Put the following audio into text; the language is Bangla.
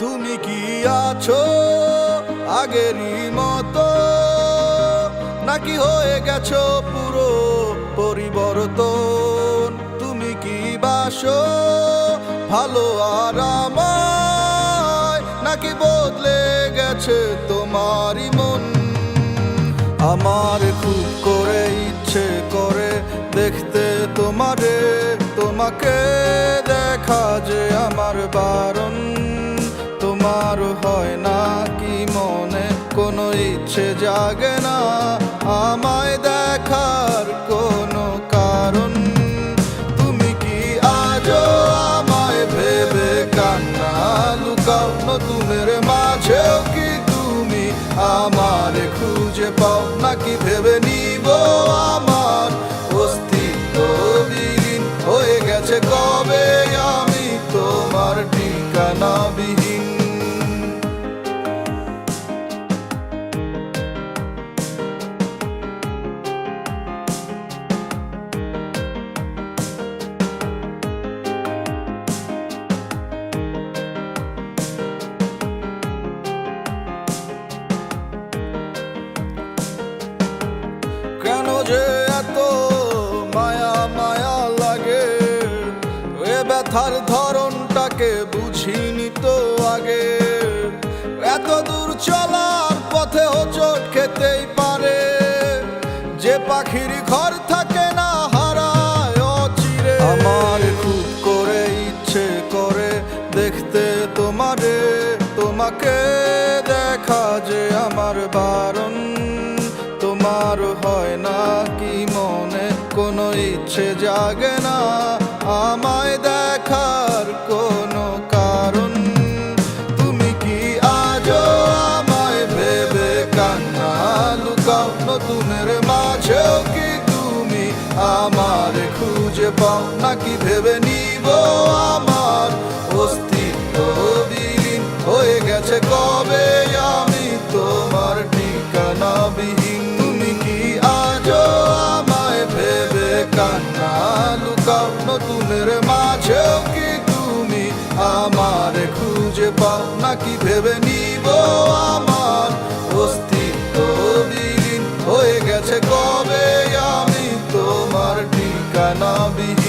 তুমি কি আছো আগেরই মতো? নাকি হয়ে গেছো পুরো পরিবর্তন? তুমি কি বাসো? ভালো আর নাকি বদলে গেছে তোমারই মন? আমার খুব করে ইচ্ছে করে দেখতে তোমারে, তোমাকে দেখা যে আমার বারণ। তোমার হয় না কি মনে, কোনো ইচ্ছে জাগে না, আমায় দেখার কান্না, লুকাও নতুনের মাঝেও কি তুমি? আমার খুঁজে পাও নাকি ভেবে নিব আমার? অস্তিত্ব বিলীন হয়ে গেছে কবে ব্যথার ধরনটাকে বুঝিনি তো আগে। এত দূর চলার পথে চোট খেতেই পারে। যে পাখির ঘর থাকে না হারায় অচিরে। আমার খুব করে ইচ্ছে করে দেখতে তোমারে। তোমাকে দেখা যে আমার বারণ। তোমার হয় না কি মনে? কোনো ইচ্ছে জাগে না। আমায় দেখার কোনো কারণ? তুমি কি আজও আমায় ভেবে কান্না লুকাও? নতুনের মাঝেও কি তুমি আমার খুঁজে পাও? নাকি ভেবে নিব আমার অস্তিত্ব বিলীন হয়ে গেছে কবে খুঁজে পাও নাকি ভেবে নিব আমার? অস্তিত্ব হয়ে গেছে কবে আমি? তোমার ঠিকানা বিহীন